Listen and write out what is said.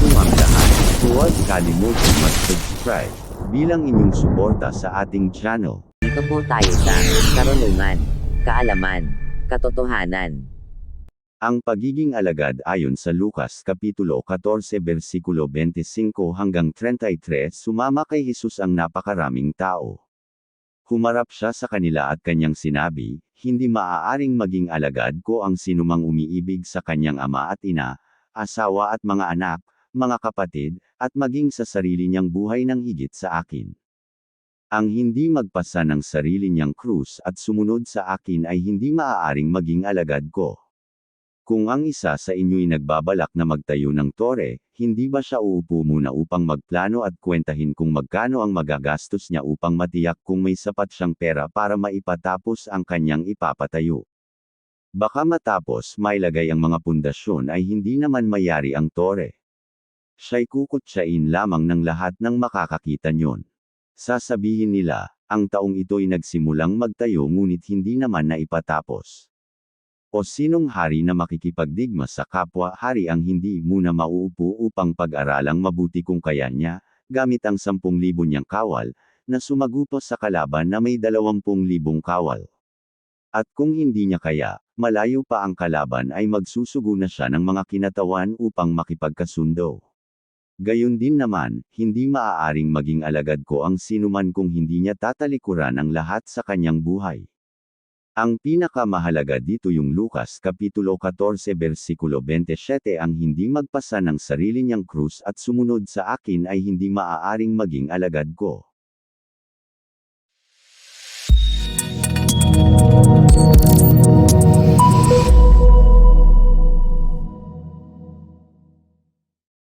Ang lahat, huwag kalimutan mag-subscribe bilang inyong suporta sa ating channel. Dito po tayo sa karunungan, kaalaman, katotohanan. Ang pagiging alagad ayon sa Lucas Kapitulo 14 versikulo 25 hanggang 33 sumama kay Jesus ang napakaraming tao. Humarap siya sa kanila at kanyang sinabi, Hindi maaaring maging alagad ko ang sinumang umiibig sa kanyang ama at ina, asawa at mga anak, mga kapatid, at maging sa sarili niyang buhay ng higit sa akin. Ang hindi magpasa ng sarili niyang krus at sumunod sa akin ay hindi maaaring maging alagad ko. Kung ang isa sa inyo'y nagbabalak na magtayo ng tore, hindi ba siya uupo muna upang magplano at kwentahin kung magkano ang magagastos niya upang matiyak kung may sapat siyang pera para maipatapos ang kanyang ipapatayo? Baka matapos mailagay ang mga pundasyon ay hindi naman mayari ang tore. Siya'y kukutsain lamang ng lahat ng makakakita niyon. Sasabihin nila, ang taong ito'y nagsimulang magtayo ngunit hindi naman naipatapos. O sinong hari na makikipagdigma sa kapwa hari ang hindi muna mauupo upang pag-aralang mabuti kung kaya niya, gamit ang 10,000 niyang kawal, na sumagupo sa kalaban na may 20,000 kawal. At kung hindi niya kaya, malayo pa ang kalaban ay magsusugo na siya ng mga kinatawan upang makipagkasundo. Gayon din naman, hindi maaaring maging alagad ko ang sinuman kung hindi niya tatalikuran ang lahat sa kanyang buhay. Ang pinakamahalaga dito yung Lucas Kapitulo 14 versikulo 27 ang hindi magpasa ng sarili niyang krus at sumunod sa akin ay hindi maaaring maging alagad ko.